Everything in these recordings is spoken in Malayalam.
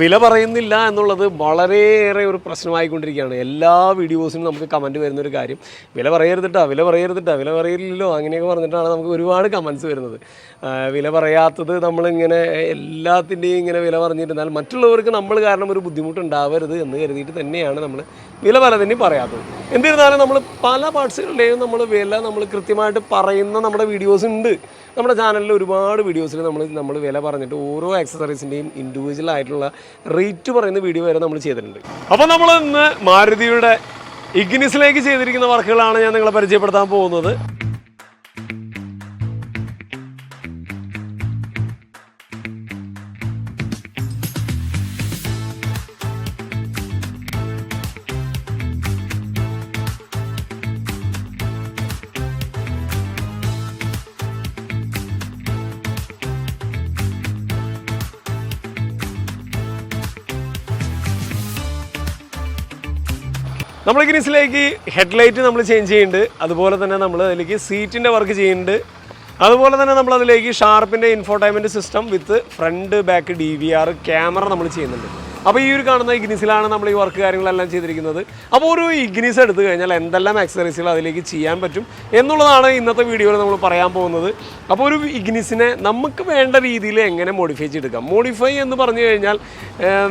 വില പറയുന്നില്ല എന്നുള്ളത് വളരെയേറെ ഒരു പ്രശ്നമായിക്കൊണ്ടിരിക്കുകയാണ്. എല്ലാ വീഡിയോസിനും നമുക്ക് കമന്റ് വരുന്ന ഒരു കാര്യം. വില പറയരുതിട്ടാ വില പറയരുതിട്ടാ വില പറയില്ലല്ലോ അങ്ങനെയൊക്കെ പറഞ്ഞിട്ടാണ് നമുക്ക് ഒരുപാട് കമൻസ് വരുന്നത്. വില പറയാത്തത് നമ്മളിങ്ങനെ എല്ലാത്തിന്റെയും ഇങ്ങനെ വില പറഞ്ഞിരുന്നാൽ മറ്റുള്ളവർക്ക് നമ്മൾ കാരണം ഒരു ബുദ്ധിമുട്ടുണ്ടാവരുത് എന്ന് കരുതിയിട്ട് തന്നെയാണ് നമ്മൾ വില പലതിനും പറയാത്തത്. എന്നിരുന്നാലും നമ്മൾ പല പാർട്സുകളുടെയും നമ്മൾ വില നമ്മൾ കൃത്യമായിട്ട് പറയുന്ന നമ്മുടെ വീഡിയോസ് ഉണ്ട്. നമ്മുടെ ചാനലിൽ ഒരുപാട് വീഡിയോസിൽ നമ്മൾ നമ്മൾ വില പറഞ്ഞിട്ട് ഓരോ ആക്സസറീസിന്റെയും ഇൻഡിവിജ്വൽ ആയിട്ടുള്ള റേറ്റ് പറയുന്ന വീഡിയോ വരെ നമ്മൾ ചെയ്തിട്ടുണ്ട്. അപ്പോൾ നമ്മൾ ഇന്ന് മാരുതിയുടെ ഇഗ്നിസിലേക്ക് ചെയ്തിരിക്കുന്ന വർക്കുകളാണ് ഞാൻ നിങ്ങളെ പരിചയപ്പെടുത്താൻ പോകുന്നത്. നമ്മൾ ഗ്രീസിലേക്ക് ഹെഡ്ലൈറ്റ് നമ്മൾ ചേഞ്ച് ചെയ്യുന്നുണ്ട്. അതുപോലെ തന്നെ നമ്മൾ അതിലേക്ക് സീറ്റിന്റെ വർക്ക് ചെയ്യുന്നുണ്ട്. അതുപോലെ തന്നെ നമ്മൾ അതിലേക്ക് ഷാർപ്പിന്റെ infotainment system with front back D V R camera നമ്മൾ ചെയ്യുന്നുണ്ട്. അപ്പോൾ ഈ ഒരു കാണുന്ന ഇഗ്നിസിലാണ് നമ്മൾ ഈ വർക്ക് കാര്യങ്ങളെല്ലാം ചെയ്തിരിക്കുന്നത്. അപ്പോൾ ഒരു ഇഗ്നിസ് എടുത്തു കഴിഞ്ഞാൽ എന്തെല്ലാം ആക്സസറീസുകൾ അതിലേക്ക് ചെയ്യാൻ പറ്റും എന്നുള്ളതാണ് ഇന്നത്തെ വീഡിയോയിൽ നമ്മൾ പറയാൻ പോകുന്നത്. അപ്പോൾ ഒരു ഇഗ്നിസിനെ നമുക്ക് വേണ്ട രീതിയിൽ എങ്ങനെ മോഡിഫൈ ചെയ്തെടുക്കാം? മോഡിഫൈ എന്ന് പറഞ്ഞു കഴിഞ്ഞാൽ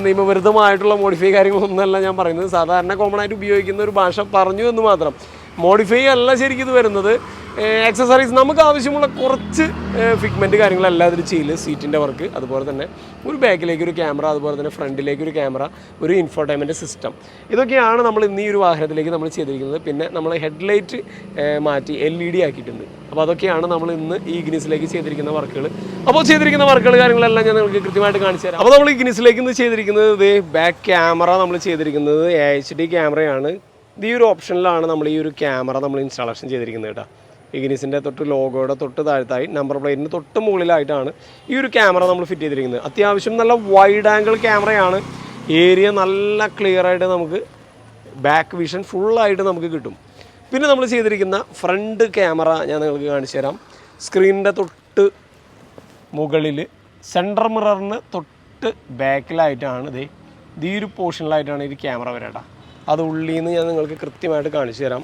നിയമവിരുദ്ധമായിട്ടുള്ള മോഡിഫൈ കാര്യങ്ങളൊന്നുമല്ല ഞാൻ പറയുന്നത്. സാധാരണ കോമൺ ആയിട്ട് ഉപയോഗിക്കുന്ന ഒരു ഭാഷ പറഞ്ഞു എന്ന് മാത്രം. മോഡിഫൈ അല്ല ശരിക്കും ഇത് വരുന്നത്. എക്സസറീസ് നമുക്ക് ആവശ്യമുള്ള കുറച്ച് ഫിഗ്മെന്റ് കാര്യങ്ങളെല്ലാം അതിൽ ചെയ്യില്ല സീറ്റിന്റെ വർക്ക് അതുപോലെ തന്നെ ഒരു ബാക്കിലേക്ക് ഒരു ക്യാമറ അതുപോലെ തന്നെ ഫ്രണ്ടിലേക്ക് ഒരു ക്യാമറ ഒരു ഇൻഫോർടൈൻമെന്റ് സിസ്റ്റം ഇതൊക്കെയാണ് നമ്മൾ ഇന്ന് ഈ ഒരു വാഹനത്തിലേക്ക് നമ്മൾ ചെയ്തിരിക്കുന്നത്. പിന്നെ നമ്മൾ ഹെഡ്ലൈറ്റ് മാറ്റി എൽ ഇ ഡി ആക്കിയിട്ടുണ്ട്. അപ്പോൾ അതൊക്കെയാണ് നമ്മൾ ഇന്ന് ഈ ഇഗ്നിസിലേക്ക് ചെയ്തിരിക്കുന്ന വർക്കുകൾ അപ്പോൾ ചെയ്തിരിക്കുന്ന വർക്കുകൾ കാര്യങ്ങളെല്ലാം ഞാൻ നിങ്ങൾക്ക് കൃത്യമായിട്ട് കാണിച്ചു തരാം. അപ്പോൾ നമ്മൾ ഇഗ്നിസിലേക്ക് ഇന്ന് ചെയ്തിരിക്കുന്നത് ഇത് ബാക്ക് ക്യാമറ നമ്മൾ ചെയ്തിരിക്കുന്നത് എച്ച് ഡി ക്യാമറയാണ് ഈ ഒരു ഓപ്ഷനിലാണ് നമ്മൾ ഈ ഒരു ക്യാമറ നമ്മൾ ഇൻസ്റ്റാളേഷൻ ചെയ്തിരിക്കുന്നത് കേട്ടോ. ഇഗ്നിസിന്റെ തൊട്ട് ലോഗോയുടെ തൊട്ട് താഴത്തായി നമ്പർ പ്ലേറ്റിന് തൊട്ട് മുകളിലായിട്ടാണ് ഈ ഒരു ക്യാമറ നമ്മൾ ഫിറ്റ് ചെയ്തിരിക്കുന്നത്. അത്യാവശ്യം നല്ല വൈഡ് ആംഗിൾ ക്യാമറയാണ്. ഏരിയ നല്ല ക്ലിയർ ആയിട്ട് നമുക്ക് ബാക്ക് വിഷൻ ഫുള്ളായിട്ട് നമുക്ക് കിട്ടും. പിന്നെ നമ്മൾ ചെയ്തിരിക്കുന്ന ഫ്രണ്ട് ക്യാമറ ഞാൻ നിങ്ങൾക്ക് കാണിച്ചു തരാം. സ്ക്രീനിന്റെ തൊട്ട് മുകളിൽ സെൻട്രൽ മിററിന് തൊട്ട് ബാക്കിലായിട്ടാണ് ഇത് ഇത് ഈ ഒരു പോർഷനിലായിട്ടാണ് ഈ ക്യാമറ വരേണ്ട അത് ഉള്ളിൽ നിന്ന് ഞാൻ നിങ്ങൾക്ക് കൃത്യമായിട്ട് കാണിച്ചു തരാം.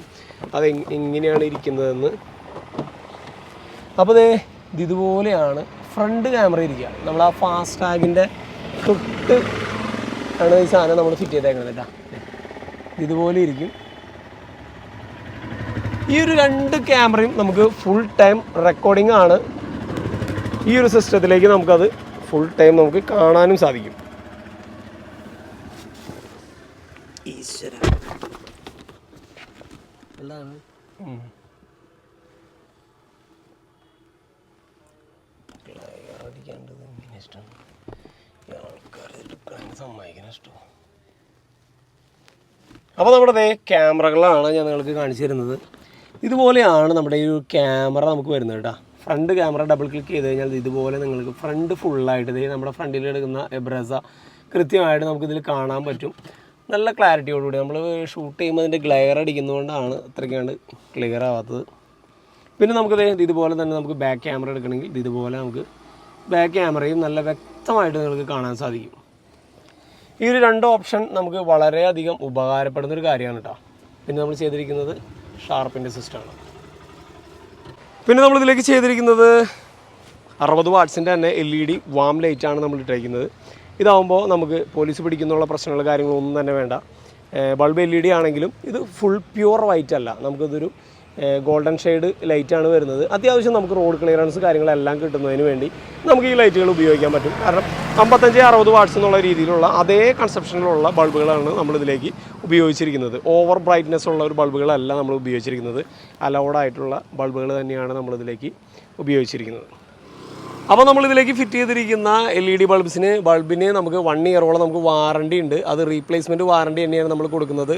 അത് എങ്- എങ്ങനെയാണ് ഇരിക്കുന്നതെന്ന്. അപ്പോൾ ദേ ഇത് ഇതുപോലെയാണ് ഫ്രണ്ട് ക്യാമറ ഇരിക്കുക. നമ്മൾ ആ ഫാസ്റ്റ് ടാഗിന്റെ തൊട്ട് ആണ് ഈ സാധനം നമ്മൾ ഫിറ്റ് ചെയ്തേക്കുന്നത് കേട്ടോ ഇതുപോലെ ഇരിക്കും. ഈ ഒരു രണ്ട് ക്യാമറയും നമുക്ക് ഫുൾ ടൈം റെക്കോർഡിംഗ് ആണ്. ഈ ഒരു സിസ്റ്റത്തിലേക്ക് നമുക്കത് ഫുൾ ടൈം നമുക്ക് കാണാനും സാധിക്കും. ഇഷ്ടമാണ് അപ്പോൾ നമ്മുടെ ക്യാമറകളാണ് ഞാൻ നിങ്ങൾക്ക് കാണിച്ചു തരുന്നത്. ഇതുപോലെയാണ് നമ്മുടെ ഈ ക്യാമറ നമുക്ക് വരുന്നത് കേട്ടോ. ഫ്രണ്ട് ക്യാമറ ഡബിൾ ക്ലിക്ക് ചെയ്ത് കഴിഞ്ഞാൽ ഇതുപോലെ നിങ്ങൾക്ക് ഫ്രണ്ട് ഫുള്ളായിട്ട് ഇതേ നമ്മുടെ ഫ്രണ്ടിൽ എടുക്കുന്ന എബ്രസ കൃത്യമായിട്ട് നമുക്കിതിൽ കാണാൻ പറ്റും. നല്ല ക്ലാരിറ്റിയോടുകൂടി നമ്മൾ ഷൂട്ട് ചെയ്യുമ്പോൾ അതിന്റെ ഗ്ലെയർ അടിക്കുന്നതുകൊണ്ടാണ് അത്രയ്ക്കാണ്ട് ക്ലിയർ ആവാത്തത്. പിന്നെ നമുക്ക് ദേ ഇതുപോലെ തന്നെ നമുക്ക് ബാക്ക് ക്യാമറ എടുക്കണമെങ്കിൽ ഇത് ഇതുപോലെ നമുക്ക് ബാക്ക് ക്യാമറയും നല്ല വ്യക്തമായിട്ട് നിങ്ങൾക്ക് കാണാൻ സാധിക്കും. ഈ ഒരു രണ്ട് ഓപ്ഷൻ നമുക്ക് വളരെയധികം ഉപകാരപ്പെടുന്ന ഒരു കാര്യമാണ് കേട്ടോ. പിന്നെ നമ്മൾ ചെയ്തിരിക്കുന്നത് ഷാർപ്പിന്റെ സിസ്റ്റമാണ് പിന്നെ നമ്മളിതിലേക്ക് ചെയ്തിരിക്കുന്നത് അറുപത് വാട്ട്സിന്റെ തന്നെ എൽ ഇ ഡി വാം ലൈറ്റാണ് നമ്മൾ ഇട്ടിരിക്കുന്നത് ഇതാവുമ്പോൾ നമുക്ക് പോലീസ് പിടിക്കുന്നുള്ള പ്രശ്നങ്ങൾ കാര്യങ്ങളൊന്നും തന്നെ വേണ്ട. ബൾബ് എൽ ഇ ഡി ആണെങ്കിലും ഇത് ഫുൾ പ്യുവർ വൈറ്റ് അല്ല. നമുക്കിതൊരു ഗോൾഡൻ ഷെയ്ഡ് ലൈറ്റാണ് വരുന്നത്. അത്യാവശ്യം നമുക്ക് റോഡ് ക്ലിയറൻസ് കാര്യങ്ങളെല്ലാം കിട്ടുന്നതിന് വേണ്ടി നമുക്ക് ഈ ലൈറ്റുകൾ ഉപയോഗിക്കാൻ പറ്റും. കാരണം അമ്പത്തഞ്ച് അറുപത് വാട്ട്സ് എന്നുള്ള രീതിയിലുള്ള അതേ കൺസെപ്ഷനിലുള്ള ബൾബുകളാണ് നമ്മളിതിലേക്ക് ഉപയോഗിച്ചിരിക്കുന്നത്. ഓവർ ബ്രൈറ്റ്നെസ് ഉള്ള ഒരു ബൾബുകളല്ല നമ്മൾ ഉപയോഗിച്ചിരിക്കുന്നത്. അലൗഡായിട്ടുള്ള ബൾബുകൾ തന്നെയാണ് നമ്മളിതിലേക്ക് ഉപയോഗിച്ചിരിക്കുന്നത്. അപ്പോൾ നമ്മൾ ഇതിലേക്ക് ഫിറ്റ് ചെയ്തിരിക്കുന്ന എൽ ഇ ഡി ബൾബ്സിന് ബൾബിന് നമുക്ക് വൺ ഇയറോളം നമുക്ക് വാറണ്ടി ഉണ്ട്. അത് റീപ്ലേസ്മെന്റ് വാറണ്ടി തന്നെയാണ് നമ്മൾ കൊടുക്കുന്നത്.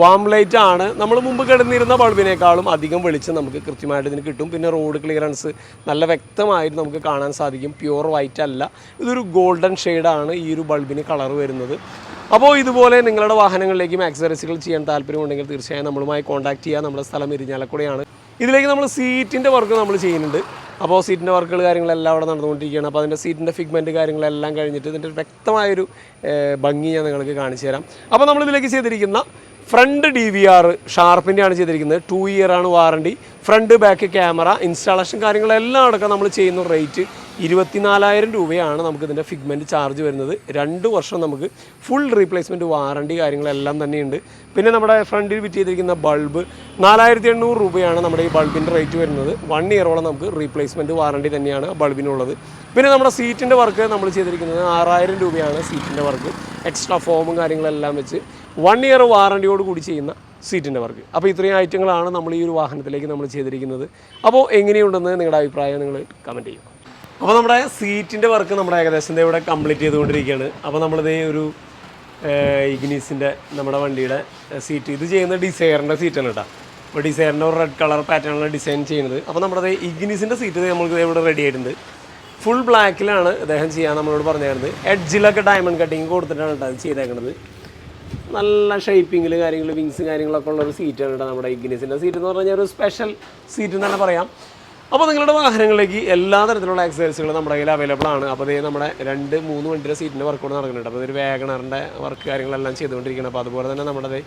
വാം ലൈറ്റ് ആണ്. നമ്മൾ മുമ്പ് കിടന്നിരുന്ന ബൾബിനേക്കാളും അധികം വെളിച്ചം നമുക്ക് കൃത്യമായിട്ട് ഇതിന് കിട്ടും. പിന്നെ റോഡ് ക്ലിയറൻസ് നല്ല വ്യക്തമായിട്ട് നമുക്ക് കാണാൻ സാധിക്കും. പ്യുവർ വൈറ്റ് അല്ല. ഇതൊരു ഗോൾഡൻ ഷെയ്ഡാണ് ഈ ഒരു ബൾബിന് കളർ വരുന്നത്. അപ്പോൾ ഇതുപോലെ നിങ്ങളുടെ വാഹനങ്ങളിലേക്കും ആക്സസറീസുകൾ ചെയ്യാൻ താല്പര്യമുണ്ടെങ്കിൽ തീർച്ചയായും നമ്മളുമായി കോൺടാക്ട് ചെയ്യുക നമ്മുടെ സ്ഥലം ഇരിഞ്ഞാലക്കുടയാണ് ഇതിലേക്ക് നമ്മൾ സീറ്റിന്റെ വർക്ക് നമ്മൾ ചെയ്യുന്നുണ്ട്. അപ്പോൾ സീറ്റിന്റെ വർക്കുകൾ കാര്യങ്ങളെല്ലാം അവിടെ നടന്നുകൊണ്ടിരിക്കുകയാണ്. അപ്പോൾ അതിന്റെ സീറ്റിന്റെ ഫിഗ്മെന്റ് കാര്യങ്ങളെല്ലാം കഴിഞ്ഞിട്ട് ഇതിന്റെ വ്യക്തമായൊരു ഭംഗി ഞാൻ നിങ്ങൾക്ക് കാണിച്ചു തരാം. അപ്പോൾ നമ്മളിതിലേക്ക് ചെയ്തിരിക്കുന്ന ഫ്രണ്ട് ഡി വി ആർ ഷാർപ്പിന്റെ ആണ് ചെയ്തിരിക്കുന്നത്. ടു ഇയർ ആണ് warranty front back camera installation കാര്യങ്ങളെല്ലാം അടക്കം നമ്മൾ ചെയ്യുന്ന റേറ്റ് ഇരുപത്തിനാലായിരം രൂപയാണ് നമുക്ക് ഇതിന്റെ ഫിഗ്മെന്റ് ചാർജ് വരുന്നത്. രണ്ട് വർഷം നമുക്ക് ഫുൾ റീപ്ലേസ്മെന്റ് വാറണ്ടി കാര്യങ്ങളെല്ലാം തന്നെയുണ്ട്. പിന്നെ നമ്മുടെ ഫ്രണ്ടിൽ ഫിറ്റ് ചെയ്തിരിക്കുന്ന ബൾബ് നാലായിരത്തി എണ്ണൂറ് രൂപയാണ് നമ്മുടെ ഈ ബൾബിന്റെ റേറ്റ് വരുന്നത്. വൺ ഇയറോളം നമുക്ക് റീപ്ലേസ്മെന്റ് വാറണ്ടി തന്നെയാണ് ബൾബിനുള്ളത് പിന്നെ നമ്മുടെ സീറ്റിന്റെ വർക്ക് നമ്മൾ ചെയ്തിരിക്കുന്നത് ആറായിരം രൂപയാണ് സീറ്റിന്റെ വർക്ക് എക്സ്ട്രാ ഫോമും കാര്യങ്ങളെല്ലാം വെച്ച് വൺ ഇയർ വാറണ്ടിയോട് കൂടി ചെയ്യുന്ന സീറ്റിന്റെ വർക്ക് അപ്പോൾ ഇത്രയും ഐറ്റങ്ങളാണ് നമ്മൾ ഈ ഒരു വാഹനത്തിലേക്ക് നമ്മൾ ചെയ്തിരിക്കുന്നത്. അപ്പോൾ എങ്ങനെയുണ്ടെന്ന് നിങ്ങളുടെ അഭിപ്രായം നിങ്ങൾ കമന്റ് ചെയ്യും അപ്പോൾ നമ്മുടെ സീറ്റിന്റെ വർക്ക് നമ്മുടെ ഏകദേശം ഇവിടെ കംപ്ലീറ്റ് ചെയ്തുകൊണ്ടിരിക്കുകയാണ്. അപ്പോൾ നമ്മളിത് ഒരു ഇഗ്നീസിന്റെ നമ്മുടെ വണ്ടിയുടെ സീറ്റ് ഇത് ചെയ്യുന്ന ഡിസൈറിന്റെ സീറ്റാണ് കേട്ടോ. അപ്പോൾ ഡിസൈറിന്റെ ഒരു റെഡ് കളർ പാറ്റേണിലാണ് ഡിസൈൻ ചെയ്യുന്നത്. അപ്പോൾ നമ്മുടെ ഇഗ്നീസിന്റെ സീറ്റ് നമുക്ക് ഇവിടെ റെഡി ആയിട്ടുണ്ട്. ഫുൾ ബ്ലാക്കിലാണ് അദ്ദേഹം ചെയ്യാൻ നമ്മളോട് പറഞ്ഞിരുന്നത്. എഡ്ജിലൊക്കെ ഡയമണ്ട് കട്ടിങ് കൊടുത്തിട്ടാണ് കേട്ടോ അത് ചെയ്തേക്കുന്നത് നല്ല ഷേപ്പിങ്ങിൽ കാര്യങ്ങൾ വിങ്സ് കാര്യങ്ങളൊക്കെ ഉള്ള ഒരു സീറ്റാണ് കേട്ടോ നമ്മുടെ ഇഗ്നീസിന്റെ സീറ്റ് എന്ന് പറഞ്ഞാൽ ഒരു സ്പെഷ്യൽ സീറ്റ് എന്ന് തന്നെ പറയാം. അപ്പോൾ നിങ്ങളുടെ വാഹനങ്ങളിലേക്ക് എല്ലാ തരത്തിലുള്ള എക്സസൈസുകളും നമ്മുടെ കയ്യിൽ അവൈലബിൾ ആണ്. അപ്പോൾ ഇത് നമ്മുടെ രണ്ട് മൂന്ന് വണ്ടിയുടെ സീറ്റിന്റെ വർക്ക് കൂടെ നടക്കുന്നുണ്ട്. അപ്പോൾ ഇതൊരു വേഗണറിന്റെ വർക്ക് കാര്യങ്ങളെല്ലാം ചെയ്തുകൊണ്ടിരിക്കുകയാണ്. അപ്പോൾ അതുപോലെ തന്നെ നമ്മുടെ ദേ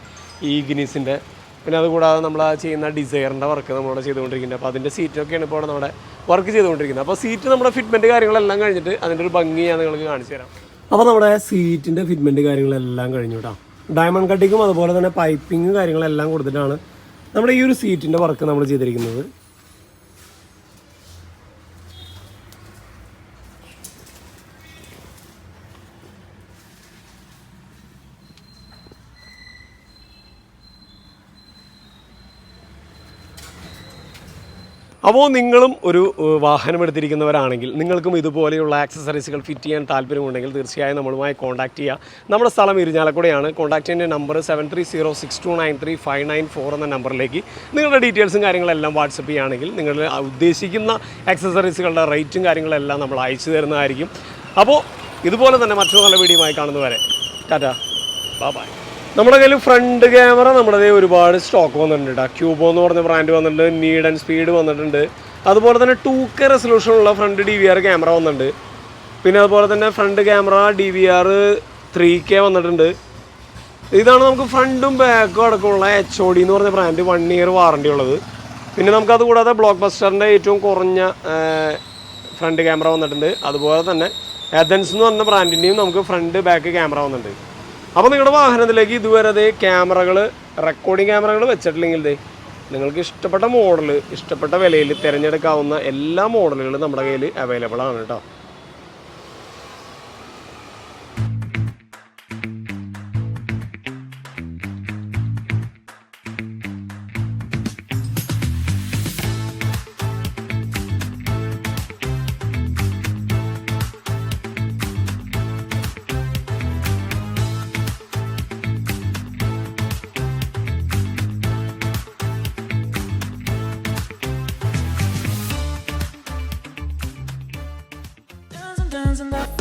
ഈ ഇഗ്നിസിന്റെ പിന്നെ അതുകൂടാതെ നമ്മൾ ചെയ്യുന്ന ഡിസൈറിന്റെ വർക്ക് നമ്മളോട് ചെയ്തുകൊണ്ടിരിക്കുന്നത് അപ്പോൾ അതിന്റെ സീറ്റൊക്കെയാണ് ഇപ്പോൾ നമ്മുടെ വർക്ക് ചെയ്തുകൊണ്ടിരിക്കുന്നത്. അപ്പോൾ സീറ്റ് നമ്മുടെ ഫിറ്റ്മെന്റ് കാര്യങ്ങളെല്ലാം കഴിഞ്ഞിട്ട് അതിന്റെ ഒരു ഭംഗി ഞാൻ നിങ്ങൾക്ക് കാണിച്ചു തരാം. അപ്പോൾ നമ്മുടെ സീറ്റിന്റെ ഫിറ്റ്മെന്റ് കാര്യങ്ങളെല്ലാം കഴിഞ്ഞു കേട്ടോ ഡയമണ്ട് കട്ടിങ്ങും അതുപോലെ തന്നെ പൈപ്പിങ്ങും കാര്യങ്ങളെല്ലാം കൊടുത്തിട്ടാണ് നമ്മുടെ ഈ ഒരു സീറ്റിന്റെ വർക്ക് നമ്മൾ ചെയ്തിരിക്കുന്നത്. അപ്പോൾ നിങ്ങളും ഒരു വാഹനം എടുത്തിരിക്കുന്നവരാണെങ്കിൽ നിങ്ങൾക്കും ഇതുപോലെയുള്ള ആക്സസറീസുകൾ ഫിറ്റ് ചെയ്യാൻ താല്പര്യമുണ്ടെങ്കിൽ തീർച്ചയായും നമ്മളുമായി കോൺടാക്ട് ചെയ്യുക നമ്മുടെ സ്ഥലം ഇരിഞ്ഞാലക്കുടയാണ്. ചെയ്യുന്ന number seven three zero six two nine three five nine four എന്ന നമ്പറിലേക്ക് നിങ്ങളുടെ ഡീറ്റെയിൽസും കാര്യങ്ങളെല്ലാം വാട്സപ്പ് ചെയ്യുകയാണെങ്കിൽ നിങ്ങൾ ഉദ്ദേശിക്കുന്ന ആക്സസറീസുകളുടെ റേറ്റും കാര്യങ്ങളെല്ലാം നമ്മൾ അയച്ചു തരുന്നതായിരിക്കും. അപ്പോൾ ഇതുപോലെ തന്നെ മറ്റൊരു നല്ല വീഡിയോ വീഡിയോയുമായി കാണുന്നവരെ ടാറ്റാ. ബൈ നമ്മുടെ കയ്യിൽ ഫ്രണ്ട് ക്യാമറ നമ്മുടെ ഒരുപാട് സ്റ്റോക്ക് വന്നിട്ടുണ്ട് ക്യൂബോ എന്ന് പറഞ്ഞ ബ്രാൻഡ് വന്നിട്ടുണ്ട് നീഡ് ആൻഡ് സ്പീഡ് വന്നിട്ടുണ്ട്. അതുപോലെ തന്നെ ടൂ കെ റെസൊല്യൂഷൻ ഉള്ള front D V R camera വന്നിട്ടുണ്ട്. പിന്നെ അതുപോലെ തന്നെ front camera D V R three K വന്നിട്ടുണ്ട്. ഇതാണ് നമുക്ക് ഫ്രണ്ടും ബാക്കും അടക്കമുള്ള എച്ച് ഒ ഡി എന്ന് പറഞ്ഞ ബ്രാൻഡ് വൺ ഇയർ വാറണ്ടി ഉള്ളത്. പിന്നെ നമുക്ക് അത് കൂടാതെ ബ്ലോക്ക് ബസ്റ്ററിന്റെ ഏറ്റവും കുറഞ്ഞ ഫ്രണ്ട് ക്യാമറ വന്നിട്ടുണ്ട്. അതുപോലെ തന്നെ എതൻസ് എന്ന് പറഞ്ഞ ബ്രാൻഡിന്റെയും നമുക്ക് ഫ്രണ്ട് ബാക്ക് ക്യാമറ വന്നിട്ടുണ്ട്. അപ്പോൾ നിങ്ങളുടെ വാഹനത്തിലേക്ക് ഇതുവരെ ദേ ക്യാമറകൾ റെക്കോർഡിംഗ് ക്യാമറകൾ വെച്ചിട്ടില്ലെങ്കിൽ ദേ നിങ്ങൾക്ക് ഇഷ്ടപ്പെട്ട മോഡൽ ഇഷ്ടപ്പെട്ട വിലയിൽ തിരഞ്ഞെടുക്കാവുന്ന എല്ലാ മോഡലുകളും നമ്മുടെ കയ്യിൽ അവൈലബിൾ ആണ് കേട്ടോ the